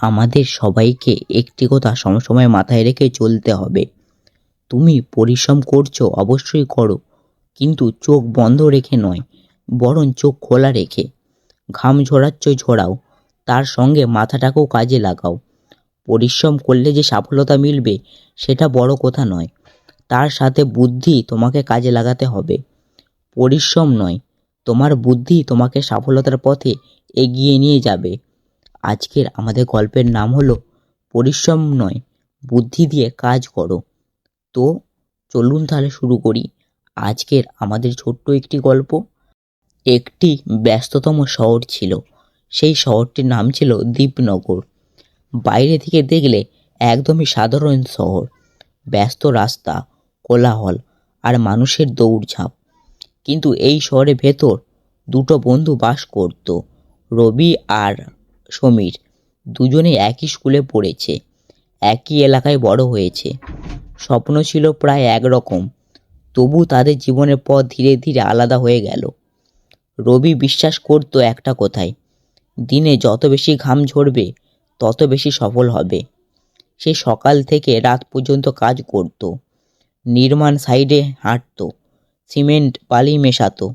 আমাদের সবাইকে একটি কথা সবসময় মাথায় রেখে চলতে হবে। তুমি পরিশ্রম করছ, অবশ্যই করো, কিন্তু চোখ বন্ধ রেখে নয়, বরং চোখ খোলা রেখে। ঘাম ঝরাচ্ছ, ঝরাও, তার সঙ্গে মাথাটাকেও কাজে লাগাও। পরিশ্রম করলে যে সফলতা মিলবে, সেটা বড় কথা নয়, তার সাথে বুদ্ধি তোমাকে কাজে লাগাতে হবে। পরিশ্রম নয়, তোমার বুদ্ধি তোমাকে সফলতার পথে এগিয়ে নিয়ে যাবে। আজকের আমাদের গল্পের নাম হলো পরিশ্রম নয়, বুদ্ধি দিয়ে কাজ করো। তো চলুন তাহলে শুরু করি। আজকের আমাদের ছোট্ট একটি গল্প। একটি ব্যস্ততম শহর ছিল। সেই শহরটির নাম ছিল দীপনগর। বাইরে থেকে দেখলে একদমই সাধারণ শহর। ব্যস্ত রাস্তা, কোলাহল আর মানুষের দৌড়ঝাঁপ। কিন্তু এই শহরের ভেতর দুটো বন্ধু বাস করত, রবি আর সমীর দুজনে একই স্কুলে পড়েছে, একই এলাকায় বড় হয়েছে। স্বপ্ন ছিল প্রায় একরকম, তবু তাদের জীবনের পথ ধীরে ধীরে আলাদা হয়ে গেল। রবি বিশ্বাস করত একটা কথায় দিনে যত বেশি ঘাম ঝরবে, তত বেশি সফল হবে। সে সকাল থেকে রাত পর্যন্ত কাজ করত, নির্মাণ সাইডে হাঁটতো সিমেন্ট বালি মেশাতো,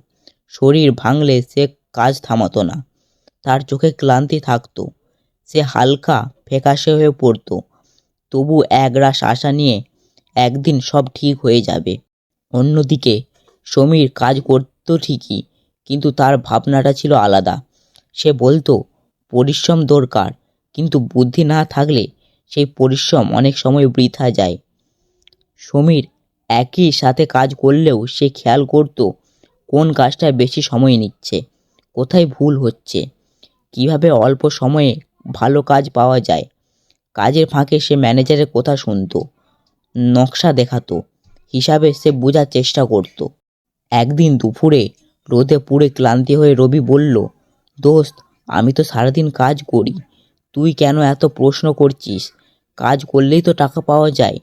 শরীর ভাঙলে সে কাজ থামাতো না। তার চোখে ক্লান্তি থাকতো। সে হালকা, ফ্যাকাশে হয়ে পড়তো। তবু একরাশ আশা নিয়ে একদিন সব ঠিক হয়ে যাবে। অন্যদিকে, সমীর কাজ করতো ঠিকই, কিন্তু তার ভাবনাটা ছিল আলাদা। সে বলতো, পরিশ্রম দরকার, কিন্তু বুদ্ধি না থাকলে সেই পরিশ্রম অনেক সময় বৃথা যায়। সমীর একই সাথে কাজ করলেও সে খেয়াল করত, কোন কাজটা বেশি সময় নিচ্ছে, কোথায় ভুল হচ্ছে। কীভাবে অল্প সময়ে ভালো কাজ পাওয়া যায়। কাজের ফাঁকে সে ম্যানেজারের কথা শুনত, নকশা দেখাতো, হিসাবে সে বোঝার চেষ্টা করত। একদিন দুপুরে রোদে পুড়ে ক্লান্তি হয়ে রবি বলল, দোস্ত, আমি তো সারাদিন কাজ করি, তুই কেন এত প্রশ্ন করছিস? কাজ করলেই তো টাকা পাওয়া যায়।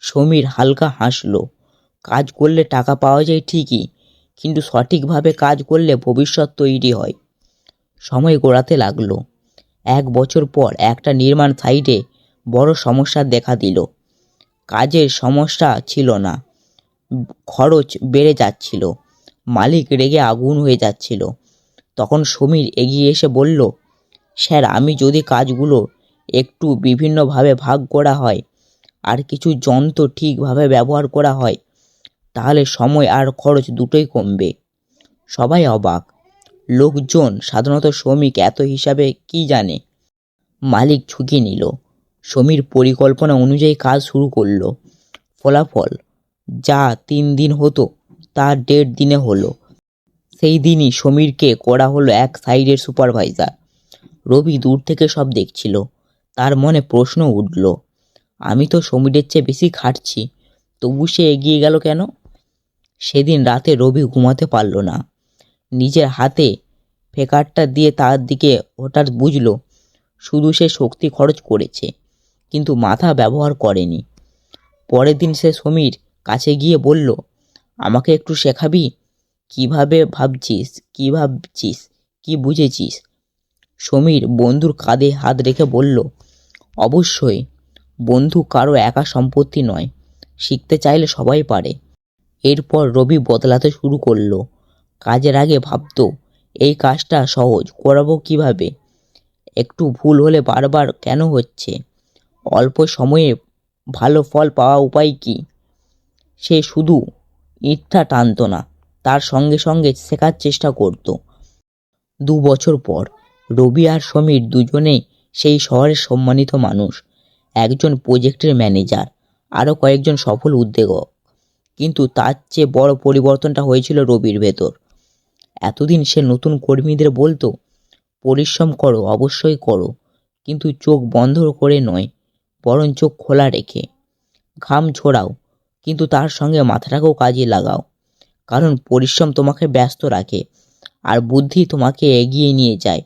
সমীর হালকা হাসলো, কাজ করলে টাকা পাওয়া যায় ঠিকই, কিন্তু সঠিকভাবে কাজ করলে ভবিষ্যৎ তৈরি হয়। সময় গড়াতে লাগল। এক বছর পর একটা নির্মাণ সাইটে বড় সমস্যা দেখা দিল। কাজের সমস্যা ছিল না। খরচ বেড়ে যাচ্ছিল। মালিক রেগে আগুন হয়ে যাচ্ছিল। তখন সমীর এগিয়ে এসে বলল, স্যার, আমি যদি কাজগুলো একটু বিভিন্নভাবে ভাগ করা হয় আর কিছু যন্ত্র ঠিকভাবে ব্যবহার করা হয়, তাহলে সময় আর খরচ দুটোই কমবে। সবাই অবাক। লোকজন সাধারণত শ্রমিক এত হিসাবে কি জানে? মালিক ঝুঁকি নিল। সমীর পরিকল্পনা অনুযায়ী কাজ শুরু করল। ফলাফল, যা তিন দিন হতো, তা দেড় দিনে হলো। সেই দিনই সমীরকে করা হলো এক সাইডের সুপারভাইজার। রবি দূর থেকে সব দেখছিল। তার মনে প্রশ্ন উঠল, আমি তো সমীরের চেয়ে বেশি খাটছি, তবু সে এগিয়ে গেল কেন? সেদিন রাতে রবি ঘুমাতে পারল না। নিজের হাতে ফেকারটা দিয়ে তার দিকে হঠাৎ বুঝল, শুধু সে শক্তি খরচ করেছে, কিন্তু মাথা ব্যবহার করেনি। পরের দিন সে সমীর কাছে গিয়ে বলল, আমাকে একটু শেখাবি? কীভাবে ভাবছিস? কী ভাবছিস? কি বুঝেছিস? সমীর বন্ধুর কাঁধে হাত রেখে বলল, অবশ্যই, বন্ধু কারও একা সম্পত্তি নয়, শিখতে চাইলে সবাই পারে। এরপর রবি বদলাতে শুরু করল। কাজের আগে ভাবতো, এই কাজটা সহজ, করাবো কীভাবে? একটু ভুল হলে বারবার কেন হচ্ছে? অল্প সময়ে ভালো ফল পাওয়া উপায় কি? সে শুধু ইটটা টানতো না, তার সঙ্গে সঙ্গে শেখার চেষ্টা করত। দু বছর পর রবি আর সমীর দুজনেই সেই শহরের সম্মানিত মানুষ, একজন প্রজেক্টের ম্যানেজার, আরও কয়েকজন সফল উদ্যোগক। কিন্তু তার চেয়ে বড় পরিবর্তনটা হয়েছিল রবির ভেতর। এতদিন সে নতুন কর্মীদের বলতো, পরিশ্রম করো, অবশ্যই করো কিন্তু চোখ বন্ধ করে নয়, বরং চোখ খোলা রেখে, ঘাম ঝোড়াও, কিন্তু তার সঙ্গে মাথাটাকেও কাজে লাগাও, কারণ পরিশ্রম তোমাকে ব্যস্ত রাখে, আর বুদ্ধি তোমাকে এগিয়ে নিয়ে যায়।